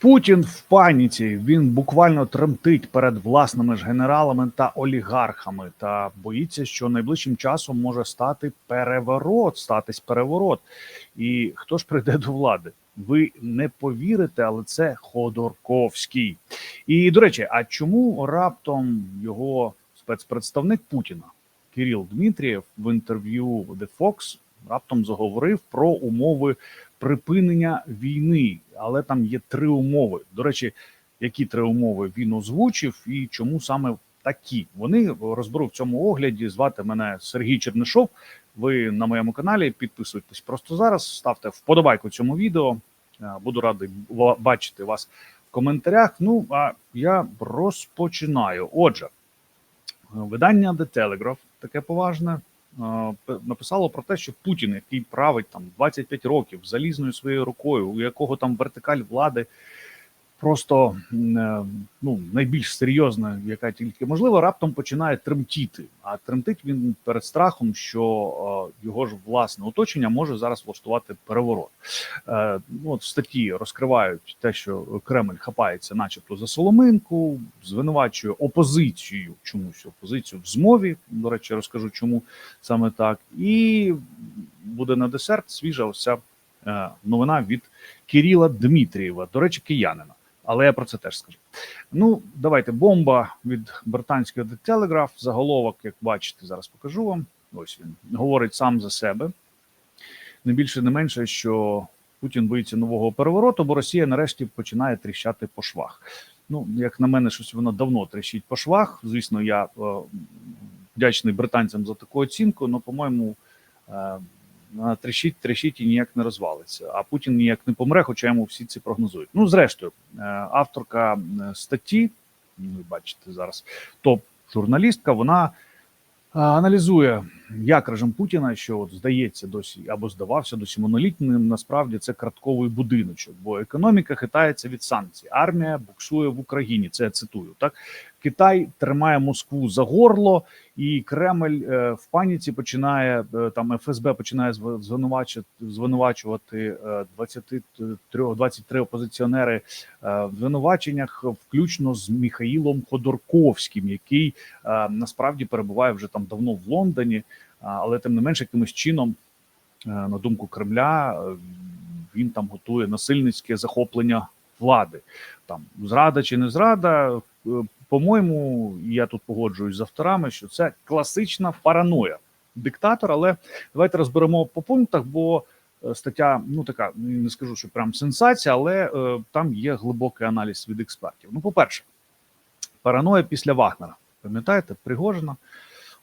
Путін в паніці. Він буквально тремтить перед власними ж генералами та олігархами та боїться, що найближчим часом може стати переворот, статись переворот. І хто ж прийде до влади? Ви не повірите, але це Ходорковський. І до речі, а чому раптом його спецпредставник Путіна Кирил Дмитрієв в інтерв'ю The Fox раптом заговорив про умови припинення війни, але там є три умови. До речі, які три умови він озвучив, і чому саме такі? Вони розберу в цьому огляді. Звати мене Сергій Чернишов. Ви на моєму каналі підписуйтесь просто зараз. Ставте вподобайку цьому відео. Е, Буду радий бачити вас в коментарях. Ну а я розпочинаю. Отже, видання The Telegraph, таке поважне, написало про те, що Путін, який править там 25 років залізною своєю рукою, у якого там вертикаль влади просто е, ну, найбільш серйозна, яка тільки можливо, раптом починає тремтіти. А тремтить він перед страхом, що е, його ж власне оточення може зараз влаштувати переворот. Е, ну, от в статті розкривають те, що Кремль хапається, начебто, за соломинку, звинувачує опозицію, чомусь опозицію в змові. До речі, розкажу, чому саме так. І буде на десерт свіжа е, новина від Кирила Дмитрієва, до речі, киянина. Але я про це теж скажу. Ну, давайте бомба від британського The Telegraph. Заголовок, як бачите, зараз покажу вам. Ось він говорить сам за себе. Не більше, не менше, що Путін боїться нового перевороту, бо Росія нарешті починає тріщати по швах. Ну, як на мене, щось воно давно тріщить по швах. Звісно, я е, вдячний британцям за таку оцінку, але, по-моєму, е, трещить тріщить і ніяк не розвалиться. А Путін ніяк не помре, хоча йому всі ці прогнозують. Ну, зрештою, е, авторка е, статті, ну, ви бачите зараз, топ-журналістка, вона е, аналізує, як режим Путіна, що от здається досі або здавався досі монолітним, насправді це картковий будиночок, бо економіка хитається від санкцій. Армія буксує в Україні. Це я цитую. Так Китай тримає Москву за горло, і Кремль е, в паніці починає е, там ФСБ починає зв- звинувачувати звинувачувати е, 23, 23 опозиціонери е, в звинуваченнях, включно з Міхаїлом Ходорковським, який насправді перебуває вже там давно в Лондоні, але тим не менш, якимось чином, е, на думку Кремля, е, він там готує насильницьке захоплення влади. Там зрада чи не зрада. е, По-моєму, я тут погоджуюсь з авторами, що це класична параноя диктатор. Але давайте розберемо по пунктах, бо стаття, ну така, не скажу, що прям сенсація, але е, там є глибокий аналіз від експертів. Ну, по-перше, параноя після Вагнера. Пам'ятаєте, Пригожина?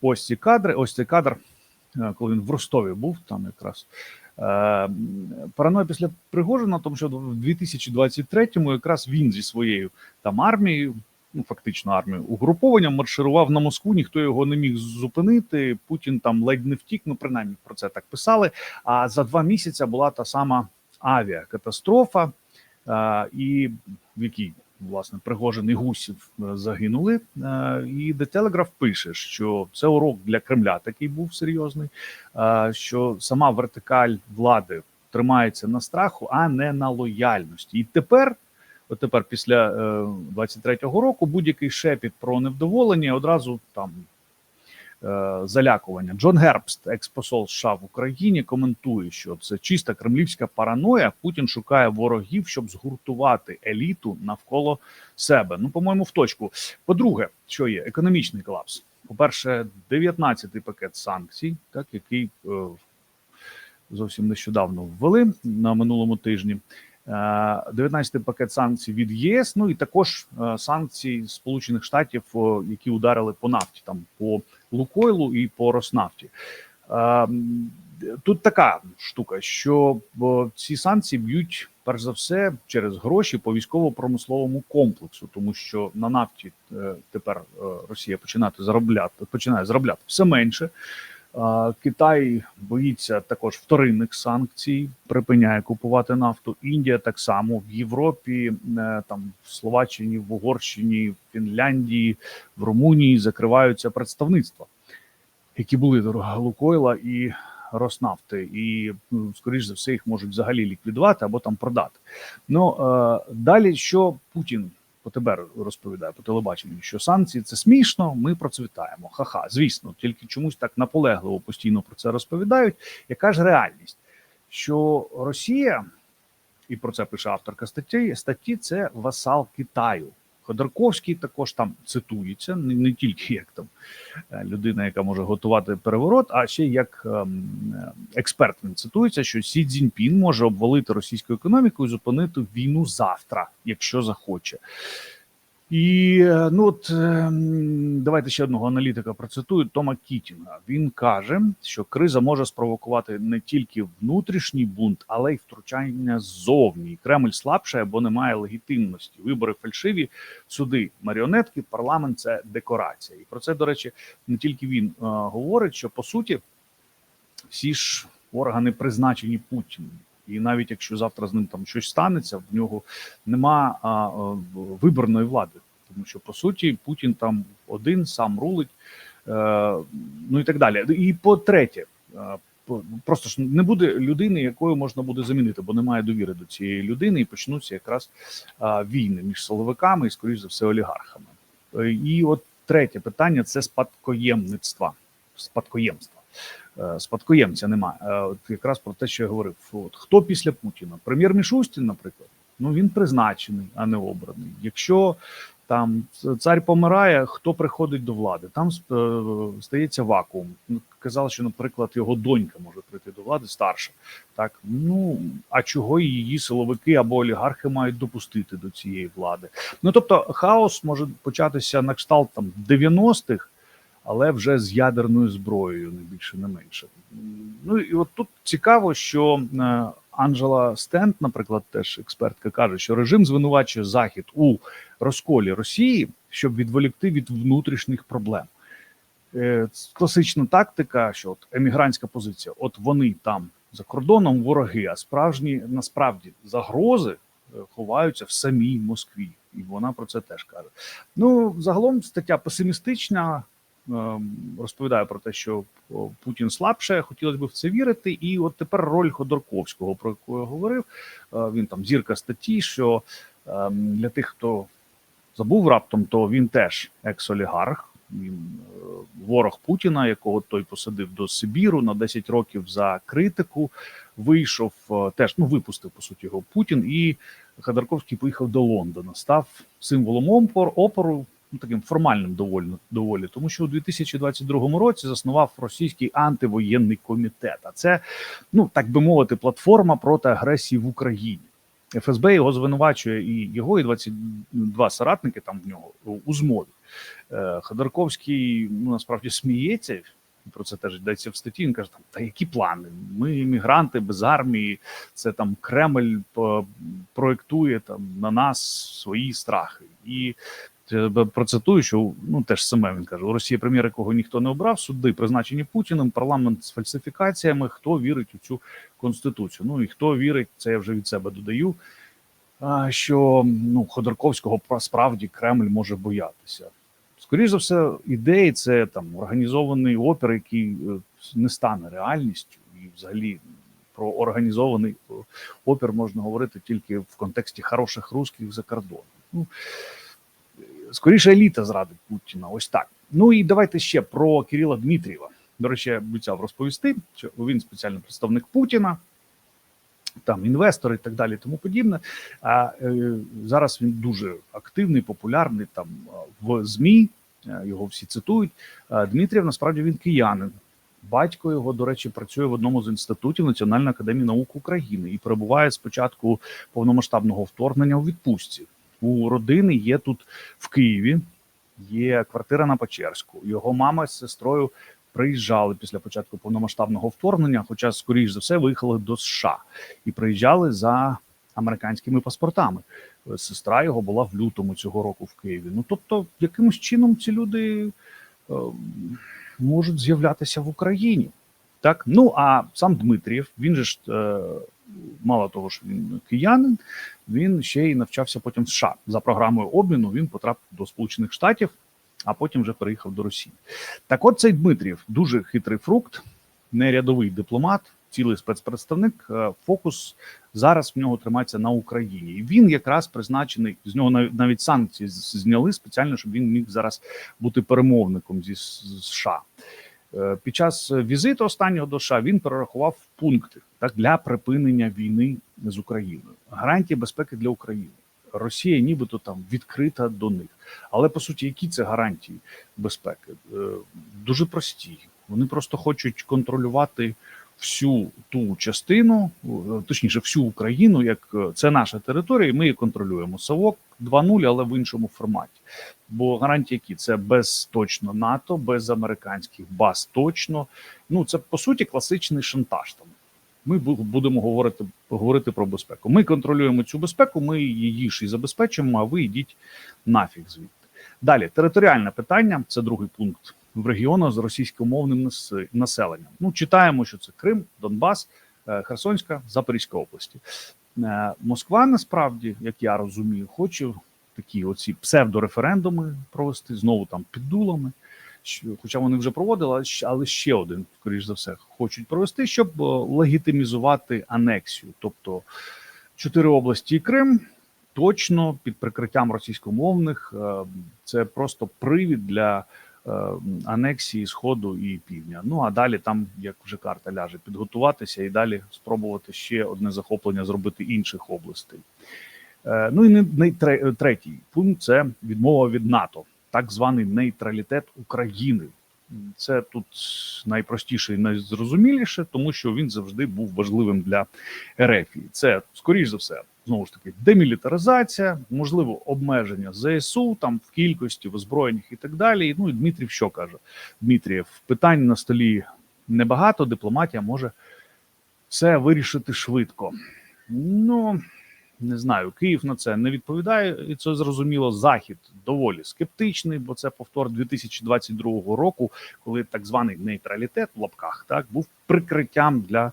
Ось ці кадри, ось цей кадр, е, коли він в Ростові був, там якраз. Е, Параноя після Пригожина, тому що в 2023-му якраз він зі своєю там армією, ну фактично армією, угрупованням марширував на Москву, ніхто його не міг зупинити. Путін там ледь не втік, ну принаймні про це так писали. А за два місяці була та сама авіакатастрофа, е, і в якій власне Пригожин і Гусів е, загинули. Е, І The Telegraph пише, що це урок для Кремля такий був серйозний, е, що сама вертикаль влади тримається на страху, а не на лояльності. І тепер, от тепер, після е, 23-го року, будь-який шепіт про невдоволення одразу там. Е, Залякування Джон Гербст, експосол США в Україні, коментує, що це чиста кремлівська параноя. Путін шукає ворогів, щоб згуртувати еліту навколо себе. Ну, по-моєму, в точку. По-друге, що є економічний колапс. По-перше, 19-й пакет санкцій, так який е, зовсім нещодавно ввели на минулому тижні. Е, 19-й пакет санкцій від ЄС, ну і також е, санкції Сполучених Штатів, які ударили по нафті, там по Лукойлу і по Роснафті. Е, Тут така штука, що ці санкції б'ють перш за все через гроші по військово-промисловому комплексу, тому що на нафті е, тепер е, Росія починати заробляти, починає заробляти все менше. Китай боїться також вторинних санкцій, припиняє купувати нафту. Індія так само в Європі, е, там в Словаччині, в Угорщині, в Фінляндії, в Румунії закриваються представництва, які були дорога Лукойла і Роснафти, і ну, скоріш за все їх можуть взагалі ліквідувати або там продати. Ну е, далі що Путін по тебе розповідає по телебаченню, що санкції це смішно, ми процвітаємо. Ха-ха, звісно, тільки чомусь так наполегливо постійно про це розповідають. Яка ж реальність? Що Росія, і про це пише авторка статті, статті це васал Китаю. Ходорковський також там цитується, не, не тільки як там е, людина, яка може готувати переворот, а ще як ем, е, експерт він цитується, що Сі Цзіньпін може обвалити російську економіку і зупинити війну завтра, якщо захоче. І е, ну от ем, давайте ще одного аналітика процитую Тома Кітінга. Він каже, що криза може спровокувати не тільки внутрішній бунт, але й втручання ззовні. Кремль слабше або не має легітимності. Вибори фальшиві, суди маріонетки, парламент це декорація. І про це, до речі, не тільки він е, говорить, що по суті всі ж органи призначені Путіним. І навіть якщо завтра з ним там щось станеться, в нього нема а, а, виборної влади, тому що по суті Путін там один сам рулить, е, ну і так далі. І е, просто ж не буде людини, якою можна буде замінити, бо немає довіри до цієї людини, і почнуться якраз а, війни між силовиками і, скоріш за все, олігархами. Е, І от третє питання це спадкоємництва, спадкоємства. Е, Спадкоємця немає. Е, От якраз про те, що я говорив. От хто після Путіна? Прем'єр Мішустін, наприклад, ну він призначений, а не обраний. Якщо там цар помирає, хто приходить до влади? Там е, стається вакуум. Ну, Казали, що, наприклад, його донька може прийти до влади старша. Так ну а чого її силовики або олігархи мають допустити до цієї влади? Ну тобто, хаос може початися на кшталт там 90-х, але вже з ядерною зброєю, не більше, не менше. Ну і от тут цікаво, що е, Анджела Стент, наприклад, теж експертка, каже, що режим звинувачує Захід у розколі Росії, щоб відволікти від внутрішніх проблем. Е, Класична тактика, що от емігрантська позиція, от вони там за кордоном вороги, а справжні насправді загрози е, ховаються в самій Москві, і вона про це теж каже. Ну загалом стаття песимістична. Ем, Розповідає про те, що Путін слабше, хотілося б в це вірити. І от тепер роль Ходорковського, про яку я говорив, е, він там зірка статті, що ем, для тих, хто забув раптом, то він теж екс-олігарх, він е, ворог Путіна, якого той посадив до Сибіру на 10 років за критику. Вийшов е, теж, ну випустив по суті його Путін, і Ходорковський поїхав до Лондона, став символом опор, опору. Ну, таким формальним доволі, доволі, тому що у 2022 році заснував російський антивоєнний комітет. А це, ну так би мовити, платформа проти агресії в Україні. ФСБ його звинувачує і його, і 22 соратники там в нього у змові. Е, Ходорковський ну насправді сміється. Про це теж йдеться в статті. Він каже: там та які плани? Ми іммігранти без армії. Це там Кремль по- проєктує там на нас свої страхи. І е, процитую, що ну теж саме він каже: у Росії прем'єр, якого ніхто не обрав, суди призначені Путіним, парламент з фальсифікаціями. Хто вірить у цю конституцію? Ну і хто вірить, це я вже від себе додаю. Що ну Ходорковського справді Кремль може боятися. Скоріше за все, ідеї це там організований опір, який е, не стане реальністю, і взагалі про організований е, опір можна говорити тільки в контексті хороших русських за кордоном. Ну, е, скоріше еліта зрадить Путіна. Ось так. Ну і давайте ще про Кирила Дмитрієва. До речі, я обіцяв розповісти, що він спеціальний представник Путіна, там інвестор і так далі, тому подібне. А е, зараз він дуже активний, популярний там в ЗМІ. е, Його всі цитують. А Дмитрієв насправді він киянин. Батько його, до речі, працює в одному з інститутів Національної академії наук України і перебуває з початку повномасштабного вторгнення у відпустці. У родини є тут в Києві, є квартира на Печерську. Його мама з сестрою приїжджали після початку повномасштабного вторгнення, хоча, скоріш за все, виїхали до США і приїжджали за американськими паспортами. Сестра його була в лютому цього року в Києві. Ну тобто, якимось чином ці люди е, можуть з'являтися в Україні. Так, ну а сам Дмитрієв, він же ж е, мало того, що він киянин, він ще й навчався потім в США за програмою обміну. Він потрапив до Сполучених Штатів, а потім вже переїхав до Росії. Так, от цей Дмитрієв дуже хитрий фрукт. не рядовий дипломат, цілий спецпредставник. Е, Фокус зараз в нього тримається на Україні. І він якраз призначений з нього навіть навіть санкції зняли спеціально, щоб він міг зараз бути перемовником зі США. Е, Під час візиту останнього до США він перерахував пункти так для припинення війни з Україною, гарантії безпеки для України. Росія, нібито там відкрита до них. Але по суті, які це гарантії безпеки? Е, Дуже прості. Вони просто хочуть контролювати всю ту частину, е, точніше, всю Україну, як е, це наша територія, і ми її контролюємо. Совок 2.0, але в іншому форматі. Бо гарантії які це без точно НАТО, без американських баз точно. Ну це по суті класичний шантаж. Там ми будемо говорити говорити про безпеку. Ми контролюємо цю безпеку, ми її ж і забезпечуємо. А ви йдіть нафіг звідти. Далі територіальне питання це другий пункт в регіонах з російськомовним населенням. Ну читаємо, що це Крим, Донбас, е, Херсонська, Запорізька області. Е, Москва насправді, як я розумію, хоче такі оці псевдореферендуми провести знову там під дулами. Хоча вони вже проводили, але ще один, скоріш за все, хочуть провести, щоб е, легітимізувати анексію. Тобто чотири області і Крим точно під прикриттям російськомовних. е, Це просто привід для е, анексії Сходу і Півдня. Ну а далі там, як вже карта ляже, підготуватися і далі спробувати ще одне захоплення зробити інших областей. Ну і не третій пункт це відмова від НАТО, так званий нейтралітет України. Це тут найпростіше і найзрозуміліше, тому що він завжди був важливим для РФ. Це скоріш за все знову ж таки демілітаризація, можливо, обмеження ЗСУ там в кількості в озброєннях і так далі. Ну і Дмитрів що каже? Дмитрієв питань на столі небагато. Дипломатія може все вирішити швидко. Ну не знаю, Київ на це не відповідає, і це зрозуміло. Захід доволі скептичний, бо це повтор 2022 року, коли так званий нейтралітет в лапках так був прикриттям для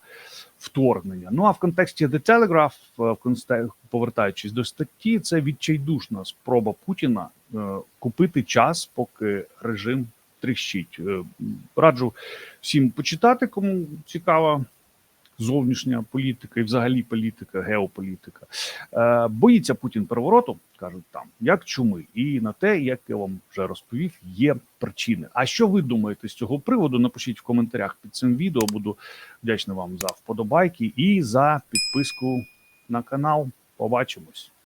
вторгнення. Ну а в контексті The Telegraph, е, повертаючись до статті, це відчайдушна спроба Путіна е, купити час, поки режим тріщить. Е, Раджу всім почитати, кому цікава зовнішня політика і взагалі політика, геополітика. Е, боїться Путін перевороту, кажуть там, як чуми, і на те, як я вам вже розповів, є причини. А що ви думаєте з цього приводу? Напишіть в коментарях під цим відео. Буду вдячний вам за вподобайки і за підписку на канал. Побачимось.